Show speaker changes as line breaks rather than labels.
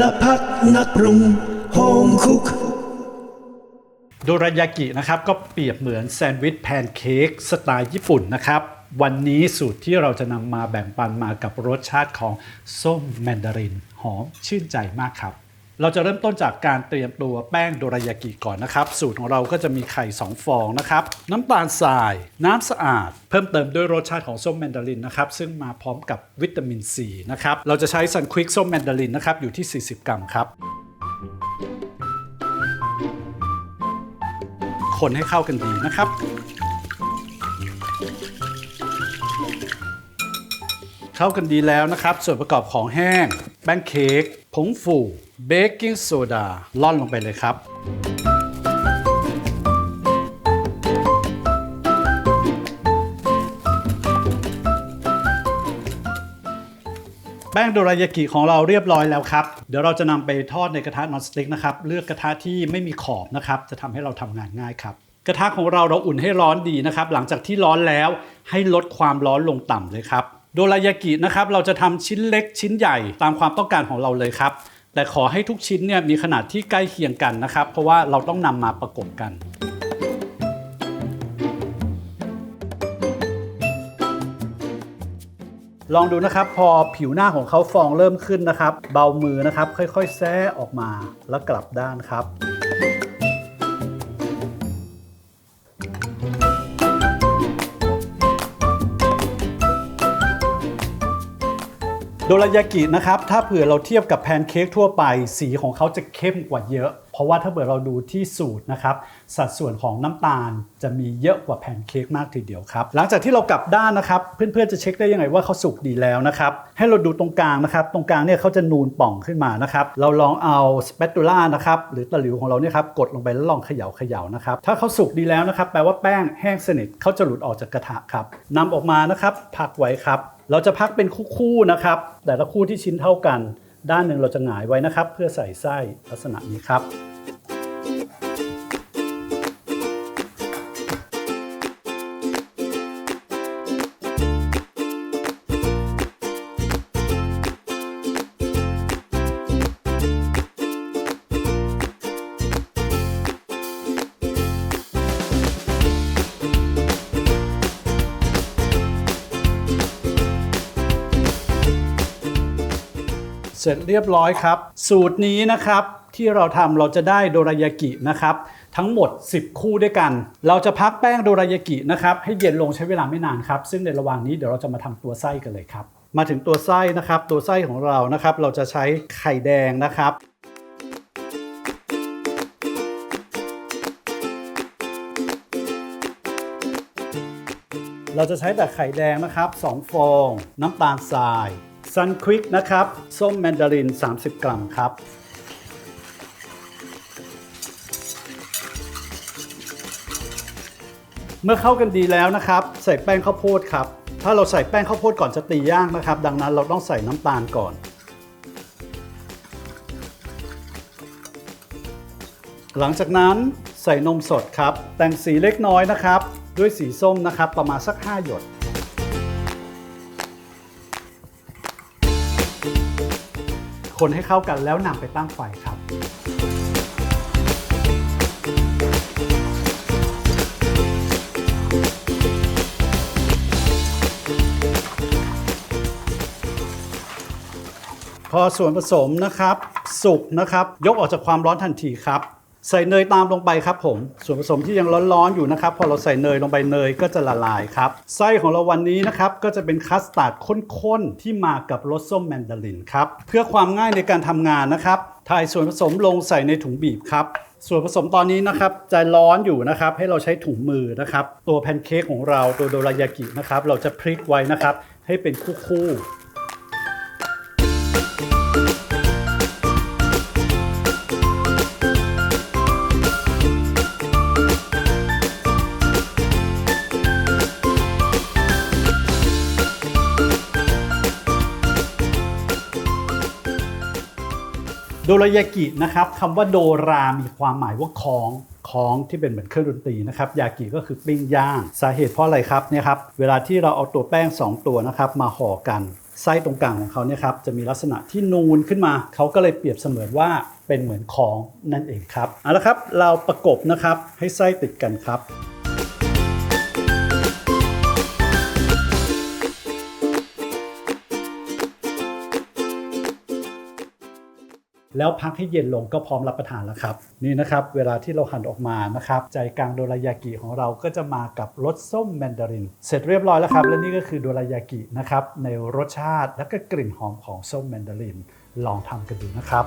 ลพัฒนักปรุงโฮมคุก
โดรายากินะครับก็เปรียบเหมือนแซนด์วิชแพนเค้กสไตล์ญี่ปุ่นนะครับ วันนี้สูตรที่เราจะนำมาแบ่งปันมากับรสชาติของส้มแมนดาริน หอมชื่นใจมากครับ เราจะเริ่มต้นจากการเตรียมตัวแป้งโดรายากิก่อนนะครับ สูตรของเราก็จะมีไข่ 2 ฟองนะครับ น้ำตาลทราย น้ำสะอาด เพิ่มเติมด้วยรสชาติของส้มแมนดารินนะครับ ซึ่งมาพร้อมกับวิตามินซีนะครับ เราจะใช้ซันควิกส้มแมนดารินนะครับ อยู่ที่ 40 กรัมครับ คนให้เข้ากันดีนะครับเข้ากันดีแล้วนะครับ ส่วนประกอบของแห้ง แป้งเค้ก ผงฟูเบกกิ้งโซดาล่อนลงไปเลยครับ แป้งโดรายากิของเราเรียบร้อยแล้วครับ เดี๋ยวเราจะนำไปทอดในกระทะนอนสติ๊กนะครับ เลือกกระทะที่ไม่มีขอบนะครับ จะทำให้เราทำงานง่ายครับกระทะของเราเราอุ่นให้ร้อนดีนะครับ หลังจากที่ร้อนแล้วให้ลดความร้อนลงต่ำเลยครับ โดรายากินะครับเราจะทำชิ้นเล็กชิ้นใหญ่ตามความต้องการของเราเลยครับ แต่ขอให้ทุกชิ้นเนี่ยมีขนาดที่ใกล้เคียงกันนะครับ เพราะว่าเราต้องนำมาประกบกัน ลองดูนะครับพอผิวหน้าของเขาฟองเริ่มขึ้นนะครับ เบามือนะครับ ค่อยๆ แซะออกมาแล้วกลับด้านครับ โดรายากินะครับถ้าเผื่อเราเทียบกับแพนเค้กทั่วไป สีของเขาจะเข้มกว่าเยอะ เพราะว่าถ้าเผื่อเราดูที่สูตรนะครับสัดส่วนของน้ำตาลจะมีเยอะกว่าแพนเค้กมากทีเดียวครับ หลังจากที่เรากลับด้านนะครับ เพื่อนๆจะเช็คได้ยังไงว่าเขาสุกดีแล้วนะครับ ให้เราดูตรงกลางนะครับ ตรงกลางเนี่ยเขาจะนูนป่องขึ้นมานะครับเราลองเอาสเปตูล่านะครับหรือตะหลิวของเราเนี่ยครับกดลงไปแล้วลองเขย่าเขย่านะครับถ้าเขาสุกดีแล้วนะครับแปลว่าแป้งแห้งสนิทเขาจะหลุดออกจากกระทะครับนำออกมานะครับพักไว้ครับ เราจะพักเป็นคู่ๆนะครับ แต่ละคู่ที่ชิ้นเท่ากัน ด้านหนึ่งเราจะหงายไว้นะครับ เพื่อใส่ไส้ลักษณะนี้ครับ สร็จเรียบร้อยครับ สูตรนี้นะครับที่เราทำเราจะได้โดรายากินะครับ ทั้งหมด 10 คู่ด้วยกัน เราจะพักแป้งโดรายากินะครับให้เย็นลงใช้เวลาไม่นานครับ ซึ่งในระหว่างนี้เดี๋ยวเราจะมาทำตัวไส้กันเลยครับ มาถึงตัวไส้นะครับ ตัวไส้ของเรานะครับ เราจะใช้ไข่แดงนะครับเราจะใช้แต่ไข่แดงนะครับ 2 ฟอง น้ำตาลทราย ซันควิกนะครับ ส้มแมนดาริน 30 กรัมครับ เมื่อเข้ากันดีแล้วนะครับ ใส่แป้งข้าวโพดครับ ถ้าเราใส่แป้งข้าวโพดก่อนจะตีย่างนะครับ ดังนั้นเราต้องใส่น้ำตาลก่อน หลังจากนั้นใส่นมสดครับ แต่งสีเล็กน้อยนะครับ ด้วยสีส้มนะครับ ประมาณสัก 5 หยด คนให้เข้ากันแล้วนำไปตั้งไฟครับพอส่วนผสมนะครับสุกนะครับ ยกออกจากความร้อนทันทีครับ ใส่เนยตามลงไปครับผม ส่วนผสมที่ยังร้อนๆอยู่นะครับ พอเราใส่เนยลงไปเนยก็จะละลายครับ ไส้ของเราวันนี้นะครับ ก็จะเป็นคัสตาร์ดข้นๆ ที่มากับรสส้มแมนดารินครับ เพื่อความง่ายในการทำงานนะครับถ่ายส่วนผสมลงใส่ในถุงบีบครับส่วนผสมตอนนี้นะครับจะร้อนอยู่นะครับ ให้เราใช้ถุงมือนะครับ ตัวแพนเค้กของเราตัวโดรายากินะครับ เราจะพลิกไว้นะครับ ให้เป็นคู่ๆ โดรายากินะครับคำว่าโดรามีความหมายว่าของของที่เป็นเหมือนเครื่องดนตรีนะครับยากิก็คือปิ้งย่าง สาเหตุเพราะอะไรครับเนี่ยครับเวลาที่เราเอาตัวแป้ง 2 ตัวนะครับมาห่อกันไส้ตรงกลางของเขาเนี่ยครับจะมีลักษณะที่นูนขึ้นมา เขาก็เลยเปรียบเสมือนว่าเป็นเหมือนของนั่นเองครับเอาละครับเราประกบนะครับให้ไส้ติดกันครับ แล้วพักให้เย็นลงก็พร้อมรับประทานแล้วครับ นี่นะครับ เวลาที่เราหั่นออกมานะครับ ใจกลางโดรายากิของเราก็จะมากับรสส้มแมนดาริน เสร็จเรียบร้อยแล้วครับ และนี่ก็คือโดรายากินะครับในรสชาติและก็กลิ่นหอมของส้มแมนดาริน ลองทำกันดูนะครับ